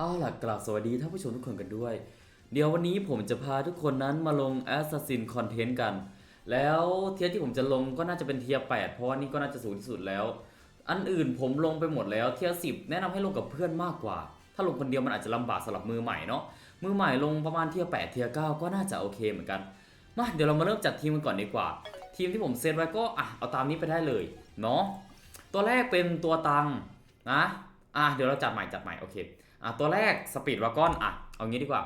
เอาล่ะกราบสวัสดีท่านผู้ชมทุกคนกันด้วย เดี๋ยววันนี้ผมจะพาทุกคนนั้นมาลง Assassin Content กัน แล้วเทียที่ผมจะลงก็น่าจะเป็นเทียร์8เพราะว่านี่ก็น่าจะสูงที่สุดแล้ว อันอื่นผมลงไปหมดแล้วเทียร์10แนะนำให้ลงกับเพื่อนมากกว่า ถ้าลงคนเดียวมันอาจจะลำบากสำหรับมือใหม่เนาะมือใหม่ลงประมาณเทียร์8เทียร์9ก็น่าจะโอเคเหมือนกันมาเดี๋ยวเรามาเริ่มจัดทีมกันก่อนดีกว่า ทีมที่ผมเซตไว้ก็อะเอาตามนี้ไปได้เลยเนาะตัวแรกเป็นตัวตังนะอะเดี๋ยวเราจัดใหม่จัดใหม่โอเค อะตัวแรกสปีดวากอนอะเอางี้ดีกว่า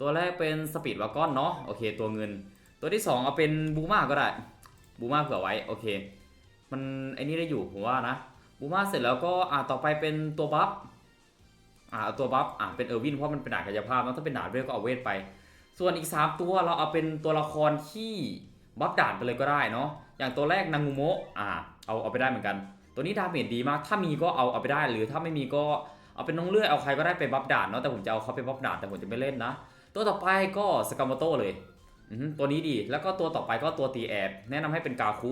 ตัวแรกเป็นสปีดวากอนเนาะโอเคตัวเงิน ตัวที่ 2 เอาเป็นบูมาก็ได้บูมาเผื่อไว้โอเค มันไอ้นี่ได้อยู่ผมว่านะบูมาเสร็จแล้วก็อะต่อไปเป็นตัวบัฟอะเอาตัวบัฟอะเป็นเออร์วินเพราะมันเป็นดาบกายภาพแล้วถ้าเป็นดาบเวทก็เอาเวทไป ส่วนอีก 3 ตัวเราเอาเป็นตัวละครที่บัฟดาบไปเลยก็ได้เนาะอย่างตัวแรกนางงูโมะอะเอาเอาไปได้เหมือนกัน ตัวนี้ดาเมจดีมากถ้ามีก็เอาเอาไปได้หรือถ้าไม่มีก็ เอาเป็นน้องเลื่อยเอาใครก็ได้ไปบัฟดาบเนาะแต่ผมจะเอาเขาไปบัฟดาบแต่ผมจะไม่เล่นนะ ตัวต่อไปก็สกามโมโตเลยตัวนี้ดีแล้วก็ตัวต่อไปก็ตัวตีแอบ แนะนำให้เป็นกาคุ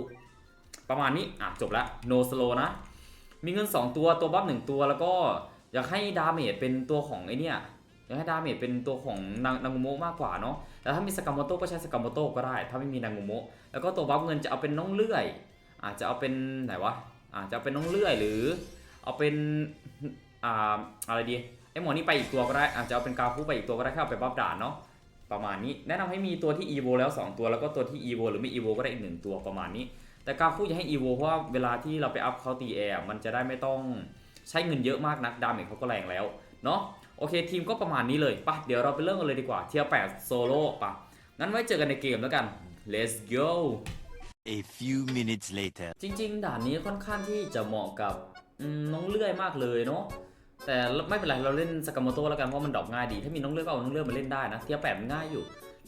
ประมาณนี้อะจบละโนสโลนะ มีเงิน 2 ตัวตัวบัฟหนึ่งตัวแล้วก็อยากให้ดาเมจเป็นตัวของไอเนี่ยอยากให้ดาเมจเป็นตัวของนางนางงูโมะมากกว่าเนาะแต่ถ้ามีสกามโมโตก็ใช้สกามโมโตก็ได้ ถ้าไม่มีนางงูโมะแล้วก็ตัวบัฟเงินจะเอาเป็นน้องเลื่อยอาจจะเอาเป็นไหนวะอาจจะเอาเป็นน้องเลื่อยหรือ เอาเป็น อ่าอะไรดีไอหมอนี่ไปอีกตัวก็ได้อาจจะเอาเป็นกาคูไปอีกตัวก็ได้แค่เอาไปบัฟด่านเนาะประมาณนี้แนะนำให้มีตัวที่ EVO แล้ว 2 ตัวแล้วก็ตัวที่ EVO หรือไม่ EVO ก็ได้อีกหนึ่งตัวประมาณนี้ แต่กาคูจะให้ EVO เพราะว่าเวลาที่เราไปอัพเขาตีแอร์มันจะได้ไม่ต้องใช้เงินเยอะมากนักดาเมจเขาก็แรงแล้วเนาะโอเคทีมก็ประมาณนี้เลยปะเดี๋ยวเราไปเริ่มกันเลยดีกว่าเทียร์8โซโล่ปะงั้นไว้เจอกันในเกมแล้วกัน let's go A few minutes later. จริง ๆ ด่านนี้ค่อนข้างที่จะเหมาะกับอืมน้องเลื่อยมากเลยเนาะ แต่ไม่เป็นไรเราเล่นสกามโมโตแล้วกันเพราะมันดรอกง่ายดี ถ้ามีน้องเลือยก็เอาน้องเลือยมาเล่นได้นะเทียร์แปดมันง่ายอยู่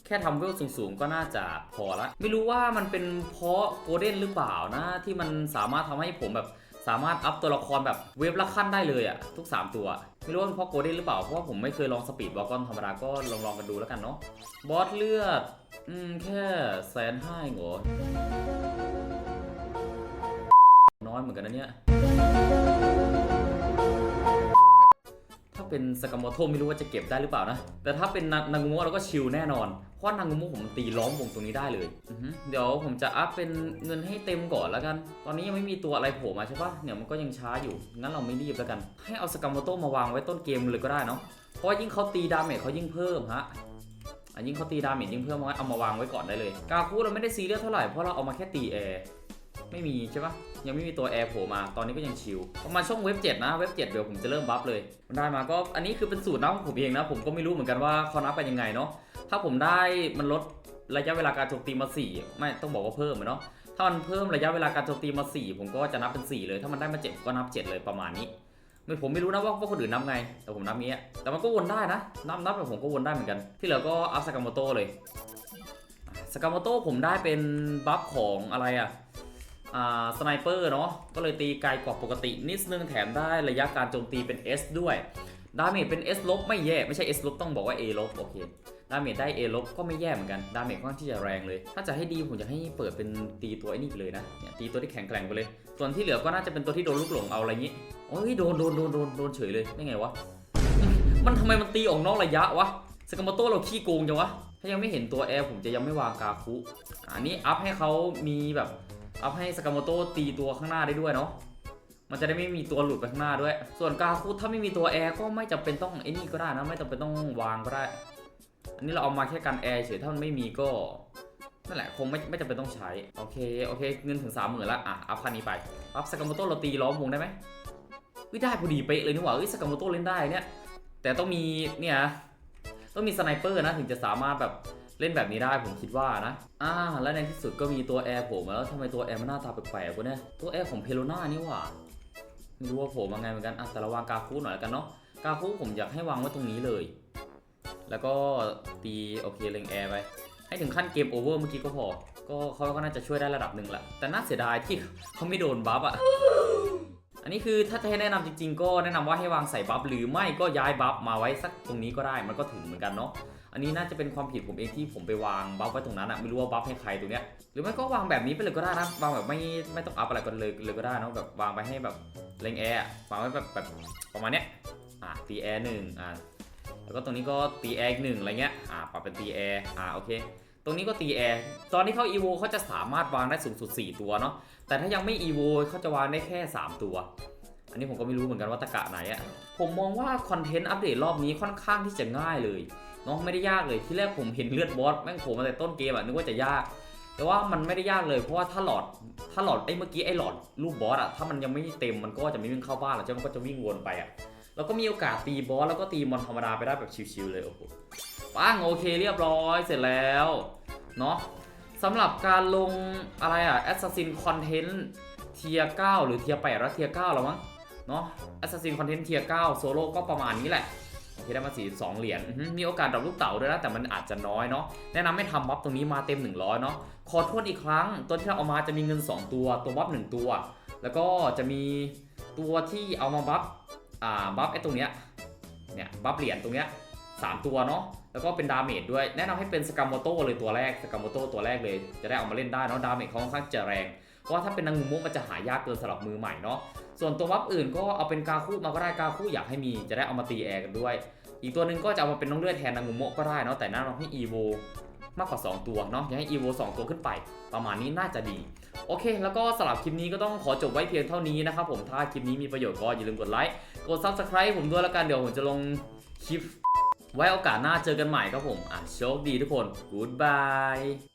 แค่ทำเวลสูงๆ ก็น่าจะพอละ ไม่รู้ว่ามันเป็นเพราะโกลเด้นหรือเปล่านะ ที่มันสามารถทำให้ผมแบบสามารถอัพตัวละครแบบเวฟละขั้นได้เลยอะทุก 3 ตัว ไม่รู้ว่าเพราะโกลเด้นหรือเปล่า เพราะว่าผมไม่เคยลองสปีดวอลกอนธรรมดาก็ลองๆกันดูแล้วกันเนาะบอสเลือด อืม แค่แสนห้าเองเหรอน้อยเหมือนกันนะเนี่ยถ้ เป็นสกามโมโตไม่รู้ว่าจะเก็บได้หรือเปล่านะ แต่ถ้าเป็นนานางุโมะเราก็ชิลแน่นอน เพราะนางุโมะผมตีล้อมวงตรงนี้ได้เลยเดี๋ยวผมจะอัพเป็นเงินให้เต็มก่อนแล้วกัน ตอนนี้ยังไม่มีตัวอะไรโผล่มาใช่ปะเนี่ยมันก็ยังช้าอยู่ งั้นเราไม่รีบแล้วกัน ให้เอาสกามโมโตมาวางไว้ต้นเกมเลยก็ได้เนาะ เพราะยิ่งเขาตีดาเมจเขายิ่งเพิ่มฮะอันยิ่งเขาตีดาเมจยิ่งเพิ่มเอาไว้เอามาวางไว้ก่อนได้เลย กาคูเราไม่ได้ซีเรียสเท่าไหร่เพราะเราเอามาแค่ตีแอร์ ไม่มีใช่ปะยังไม่มีตัวแอร์โผล่มาตอนนี้ก็ยังชิลประมาณช่วงเว็บ7นะเว็บ7เดี๋ยวผมจะเริ่มบัฟเลยมันได้มาก็อันนี้คือเป็นสูตรนับของผมเองนะ ผมก็ไม่รู้เหมือนกันว่าเขานับกันยังไงเนาะถ้าผมได้มันลดระยะเวลาการโจมตีมา 4 ไม่ต้องบอกว่าเพิ่มอะเนาะถ้ามันเพิ่มระยะเวลาการโจมตีมา 4 ผมก็จะนับเป็น 4 เลย ถ้ามันได้มา 7 ก็นับ 7 เลยประมาณนี้ไม่ผมไม่รู้นะว่าว่าคนอื่นนับไง แต่ผมนับนี้แต่มันก็วนได้นะ นับนับแบบผมก็วนได้เหมือนกัน ที่เหลือก็อัพสกามโมโตเลยสกามโมโตผมได้เป็นบัฟของอะไรอะอ่า สไนเปอร์เนาะก็เลยตีไกลกว่าปกตินิดนึงแถมได้ระยะการโจมตีเป็น S ด้วยดาเมจเป็น S ลบไม่แย่ ไม่ใช่ S ลบต้องบอกว่า A ลบโอเคดาเมจได้ A ลบก็ไม่แย่เหมือนกันดาเมจค่อนข้างที่จะแรงเลย ถ้าจะให้ดีผมจะให้เปิดเป็นตีตัวไอ้นี่เลยนะเนี่ยตีตัวที่แข็งแกร่งไปเลย ส่วนที่เหลือก็น่าจะเป็นตัวที่โดนลูกหลงเอาอะไรงงี้โอ้ยโดนโดนโดนโดนโดนเฉยเลยได้ไงวะมันทำไมมันตีออกนอกระยะวะสกามโตเราขี้โกงจังวะถ้ายังไม่เห็นตัวแอร์ผมจะยังไม่วางกาคุอันนี้อัพให้เขามีแบบ อัพให้สกามโมโตตีตัวข้างหน้าได้ด้วยเนาะมันจะได้ไม่มีตัวหลุดไปข้างหน้าด้วย ส่วนกาคุถ้าไม่มีตัวแอร์ก็ไม่จำเป็นต้องไอ้นี่ก็ได้นะ ไม่จำเป็นต้องวางก็ได้ อันนี้เราเอามาแค่กันแอร์เฉย ถ้ามันไม่มีก็นั่นแหละคงไม่ไม่จำเป็นต้องใช้ โอเค โอเค เงินถึงสามหมื่นละอะ อัพคันนี้ไป อัพสกามโมโตเราตีล้อมวงได้ไหมวิได้พอดีเป๊ะเลยนี่หว่าเอ้ยสกามโมโตเล่นได้เนี่ย แต่ต้องมีเนี่ย ต้องมีสไนเปอร์นะถึงจะสามารถแบบ เล่นแบบนี้ได้ผมคิดว่านะ อ่า และในที่สุดก็มีตัวแอร์ผมแล้วทำไมตัวแอร์มันหน้าตาแปลกๆวะเนี่ย ตัวแอร์ของเพโลนานี่หว่า ไม่รู้ว่าโผล่มาไงเหมือนกันอะแต่ราวางกาคูหน่อยกันเนาะ กาคูผมอยากให้วางไว้ตรงนี้เลย แล้วก็ตีโอเคเล็งแอร์ไป ให้ถึงขั้นเกมโอเวอร์เมื่อกี้ก็พอ ก็เขาก็น่าจะช่วยได้ระดับหนึ่งแหละ แต่น่าเสียดายที่เขาไม่โดนบัฟอะ อันนี้คือถ้าจะให้แนะนำจริง ๆ ก็แนะนำว่าให้วางใส่บัฟหรือไม่ก็ย้ายบัฟมาไว้สักตรงนี้ก็ได้มันก็ถึงเหมือนกันเนาะอันนี้น่าจะเป็นความผิดผมเองที่ผมไปวางบัฟไว้ตรงนั้นอะไม่รู้ว่าบัฟให้ใครตรงเนี้ยหรือไม่ก็วางแบบนี้ไปเลยก็ได้นะวางแบบไม่ไม่ต้องอัพอะไรกันเลยเลยก็ได้เนะแบบวางไปให้แบบเลงแอร์วางไว้แบบแบบประมาณเนี้ยอ่าตีแอร์หนึ่งอ่าแล้วก็ตรงนี้ก็ตีแอร์หนึ่งอะไรเงี้ยอ่าปรับเป็นตีแอร์อ่าโอเค ตรงนี้ก็ตีแอร์ตอนที่เขาอีโวเขาจะสามารถวางได้สูงสุด 4 ตัวเนาะแต่ถ้ายังไม่อีโวเขาจะวางได้แค่ 3 ตัว อันนี้ผมก็ไม่รู้เหมือนกันว่าตะกะไหนอะผมมองว่าคอนเทนต์อัปเดตรอบนี้ค่อนข้างที่จะง่ายเลยเนาะไม่ได้ยากเลยที่แรกผมเห็นเลือดบอสแม่งโผล่มาแต่ต้นเกมอะนึกว่าจะยาก แต่ว่ามันไม่ได้ยากเลยเพราะว่าถ้าหลอดถ้าหลอดไอ้เมื่อกี้ไอ้หลอดรูปบอสอะถ้ามันยังไม่เต็มมันก็จะไม่วิ่งเข้าบ้านหรอกใช่มันก็จะวิ่งวนไปอะ แล้วก็มีโอกาสตีบอสแล้วก็ตีมอนธรรมดาไปได้แบบชิวๆเลยโอ้โหปังโอเคเรียบร้อยเสร็จแล้วเนาะสำหรับการลงอะไรอะ Assassin Content เทีย9หรือเทีย8แล้วเทีย9แล้วมั้งเนาะ Assassin Content เทีย9โซโล่ก็ประมาณนี้แหละโอเคได้มาสี2เหรียญมีโอกาสดรอปลูกเต๋าด้วยนะแต่มันอาจจะน้อยเนาะแนะนำให้ทำบัฟตรงนี้มาเต็ม 100เนาะขอโทวนอีกครั้ง ตัวที่เราเอามาจะมีเงิน 2 ตัว ตัวบัฟ1ตัว แล้วก็จะมีตัวที่เอามาบัฟ อ่าบัฟไอ้ตรงเนี้ยเนี่ยบัฟเหรียญตรงเนี้ยสามตัวเนาะแล้วก็เป็นดาเมจด้วย แนะนำให้เป็นสกามโมโต้เลยตัวแรกสกามโมโต้ตัวแรกเลย จะได้เอามาเล่นได้เนาะดาเมจเขาค่อนข้างจะแรง เพราะว่าถ้าเป็นนางงูมุกมันจะหายากเกินสำหรับมือใหม่เนาะส่วนตัวบัฟอื่นก็เอาเป็นกาคู่มาก็ได้กาคู่อยากให้มีจะได้เอามาตีแอร์กันด้วย อีกตัวหนึ่งก็จะเอามาเป็นน้องเลือดแทนนางงูโมก็ได้เนาะแต่แนะนำให้ EVO มากกว่า 2 ตัวเนาะอย่าให้ EVO 2 ตัวขึ้นไป ประมาณนี้น่าจะดี โอเค แล้วก็สำหรับคลิปนี้ก็ต้องขอจบไว้เพียงเท่านี้นะครับผมถ้าคลิปนี้มีประโยชน์ก็อย่าลืมกดไลค์กด Subscribe ผมด้วยแล้วกันเดี๋ยวผมจะลงคลิป ไว้โอกาสหน้าเจอกันใหม่ครับผมอะโชคดีทุกคน Goodbye